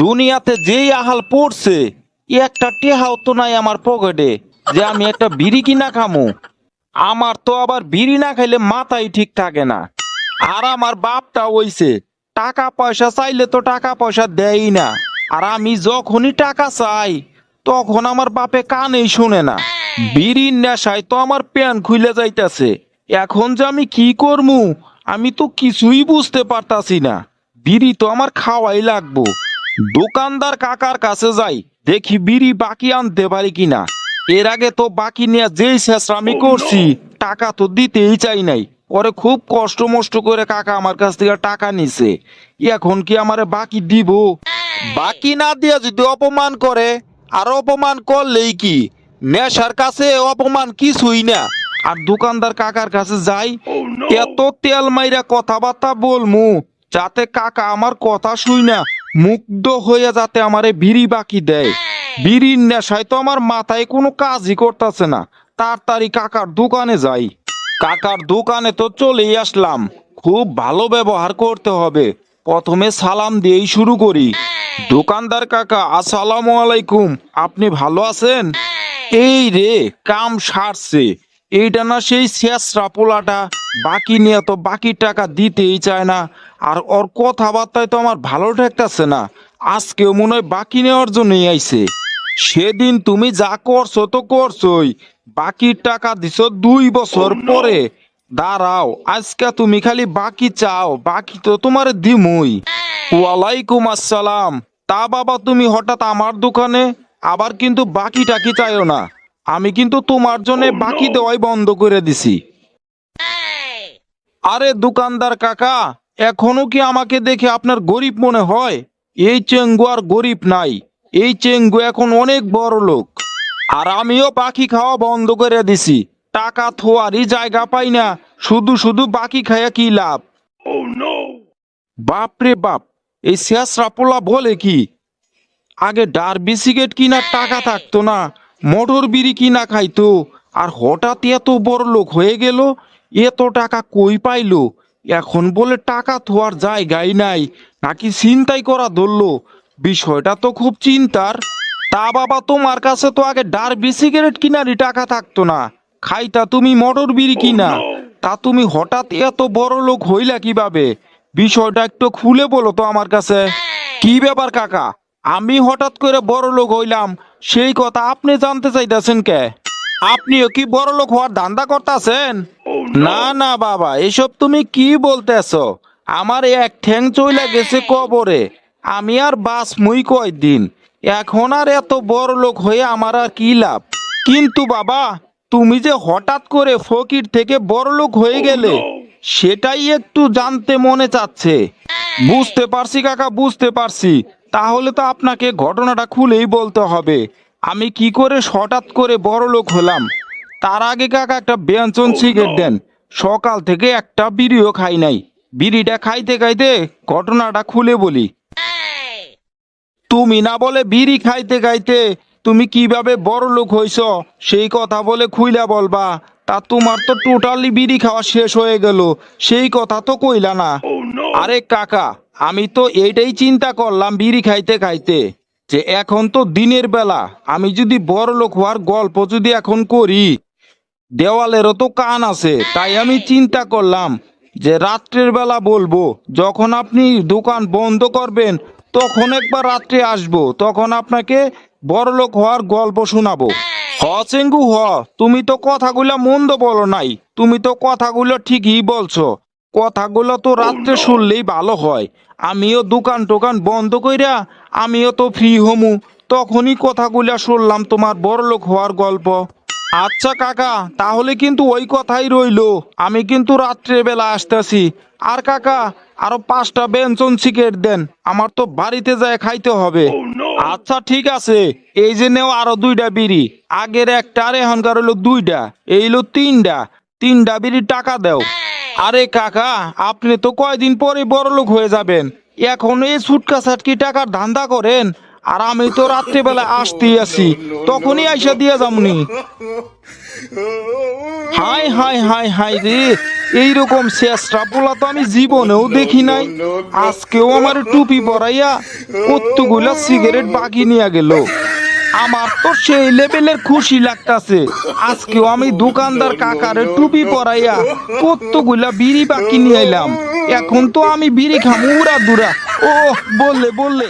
দুনিয়াতে যেই আহাল পড়ছে একটা টেহাও তো নাই আমার পকেটে যে আমি একটা বিড়ি কিনা খামু। আমার তো আবার বিড়ি না খাইলে মাথাই ঠিক থাকে না। আর আমার বাপটা হইছে, টাকা পয়সা চাইলে তো টাকা পয়সা দেয়ই না। আর আমি যখনই টাকা চাই, তখন আমার বাপে কানেই শুনে না। বিড়ির নেশায় তো আমার প্যান খুলে যাইতেছে। এখন যে আমি কি করমু, আমি তো কিছুই বুঝতে পারতাছি না। বিড়ি তো আমার খাওয়াই লাগবো। দোকানদার কাকার কাছে যাই দেখি বিড়ি বাকি আনতে পারি কিনা। এর আগে তো বাকি নিয়ে যেই শেষরা আমি করছি টাকা তো দিতেই চাই নাই। পরে খুব কষ্ট মষ্ট করে কাকা আমার কাছ থেকে টাকা নিছে। এখন কি আমারে বাকি দিব? বাকি না দিয়ে যদি অপমান করে আর অপমান করলেই কি? নেশার কাছে অপমান কিছুই না। আর দোকানদার কাকার কাছে যাই এত তেল মাইরা কথাবার্তা বলমু যাতে কাকা আমার কথা শুই না। মুগ্ধ হয়ে যাতে আমারে বিড়ি বাকি দেয়। বিড়ির নেশায় তো আমার মাথায় কোনো কাজই করতেছে না। তাড়াতাড়ি কাকার দোকানে যাই। কাকার দোকানে তো চলেই আসলাম। খুব ভালো ব্যবহার করতে হবে। প্রথমে সালাম দিয়েই শুরু করি। দোকানদার কাকা, আসসালামু আলাইকুম, আপনি ভালো আছেন? এই রে, কাম সারছে। এইটা না সেই শেষরা পোলাটা বাকি নিয়ে তো বাকি টাকা দিতেই চায় না। আর ওর কথাবার্তায় তো আমার ভালো ঠেকতেছে না। আজকেও মনে হয় বাকি নেওয়ার জন্যই আইছে। সেদিন তুমি যা করছ তো করছোই। বাকির টাকা দিছো দুই বছর পরে। দাঁড়াও, আজকে তুমি খালি বাকি চাও, বাকি তো তোমার দিমুই। ওয়ালাইকুম আসসালাম। তা বাবা, তুমি হঠাৎ আমার দোকানে? আবার কিন্তু বাকি টাকি চাইও না? আমি কিন্তু তোমার জন্য বাকি দেওয়াই বন্ধ করে দিছি। আরে দোকানদার কাকা এখনও কি আমাকে দেখে আপনার গরিব মনে হয়? এই চেঙ্গু আর গরিব নাই। এই চেঙ্গু এখন অনেক বড় লোক। আর আমিও পাখি খাওয়া বন্ধ করে দিছি। টাকা থোয়ারই জায়গা পাই না। শুধু শুধু বাকি খায়া কি লাভ? বাপ রে বাপ এই শেষরা পোলা বলে কি? আগে ডারবি সিগারেট কিনার টাকা থাকতো না। মোটর বিড়ি কিনা খাইতো। আর হঠাৎ এত বড় লোক হয়ে গেল, এত টাকা কই পাইলো? এখন বলে টাকা থোয়ার জায়গাই নাই, নাকি চিন্তাই করা ধরলো? বিষয়টা তো খুব চিন্তার। তা বাবা, তোমার কাছে তো আগে ডারবি সিগারেট কিনারই টাকা থাকতো না। খাইতা তুমি মোটর বিড়ি কিনা? তা তুমি হঠাৎ এত বড় লোক হইলা কীভাবে? বিষয়টা একটু খুলে বলো তো আমার কাছে। কি ব্যাপার, কাকা? আমি হঠাৎ করে বড় লোক হইলাম সেই কথা আপনি জানতে চাইতেছেন কে? আপনিও কি বড় লোক হওয়ার ধান্দা করতেছেন? না না, বাবা, এসব তুমি কি বলতেছ? আমার এক ঠ্যাং চইলা গেছে কবরে। আমি আর বাস মুই কয়দিন? এখন আর এত বড় লোক হয়ে আমার আর কি লাভ? কিন্তু বাবা, তুমি যে হঠাৎ করে ফকির থেকে বড় লোক হয়ে গেলে, সেটাই একটু জানতে মনে চাচ্ছে। বুঝতে পারছি, কাকা, বুঝতে পারছি। তাহলে তো আপনাকে ঘটনাটা খুলেই বলতে হবে। আমি কি করে হঠাৎ করে বড় লোক হলাম? তার আগে কাকা একটা ব্যঞ্জন সিগারেট দেন। সকাল থেকে একটা বিড়িও খাই নাই। বিড়িটা খাইতে খাইতে ঘটনাটা খুলে বলি। তুমি না বলে বিড়ি খাইতে খাইতে তুমি কীভাবে বড় লোক হইছ সেই কথা বলে খুইলা বলবা। তা তোমার তো টোটালি বিড়ি খাওয়া শেষ হয়ে গেল সেই কথা তো কইলা না। আরে কাকা আমি তো এইটাই চিন্তা করলাম বিড়ি খাইতে খাইতে, যে এখন তো দিনের বেলা, আমি যদি বড় লোক হওয়ার গল্প যদি এখন করি, দেওয়ালেরও তো কান আছে, তাই আমি চিন্তা করলাম যে রাত্রের বেলা বলব, যখন আপনি দোকান বন্ধ করবেন, তখন একবার রাত্রে আসব, তখন আপনাকে বড়লোক হওয়ার গল্প শোনাবো। হ, চেঙ্গু, হ, তুমি তো কথাগুলো মন্দ বলো নাই, তুমি তো কথাগুলো ঠিকই বলছো। কথাগুলো তো রাত্রে শুনলেই ভালো হয়। আমিও দোকান টোকান বন্ধ কইরা আমিও তো ফ্রি হমু। তখনই কথাগুলো শুনলাম তোমার বড়লোক হওয়ার গল্প। আচ্ছা কাকা তাহলে কিন্তু ওই কথাই রইল। আমি কিন্তু রাত্রের বেলা আসতেছি। আর কাকা আরও পাঁচটা ব্যঞ্জন সিগারেট দেন। আমার তো বাড়িতে যায় খাইতে হবে। আচ্ছা ঠিক আছে। এই যে নেও আরও দুইটা বিড়ি। আগের একটা আর এখনকার হলো দুইটা। এই হলো তিনটা। তিনটা বিড়ির টাকা দাও। আরে কাকা, আপনি তো কয়দিন পরে বড় লোক হয়ে যাবেন। এখন এই ছুটকা ছাটকি টাকার ধান্দা করেন? আর আমি তো রাত্রেবেলা আসতেই আছি, তখনই আইসা দিয়া যামনি। হাই হাই হাই হাই রে, এইরকম শেষটা পোলা তো আমি জীবনেও দেখি নাই। আজকেও আমার টুপি পরাইয়া কতগুলা সিগারেট বাকি নিয়ে গেল। আমার তো সেই লেভেলের খুশি লাগতাছে। আজকেও আমি দোকানদার কাকারে টুপি পরাইয়া কতগুলা বিড়ি বাকি নিয়ে এলাম এখন তো আমি বিড়ি খামু, উড়া দুরা। ও বললে বললে।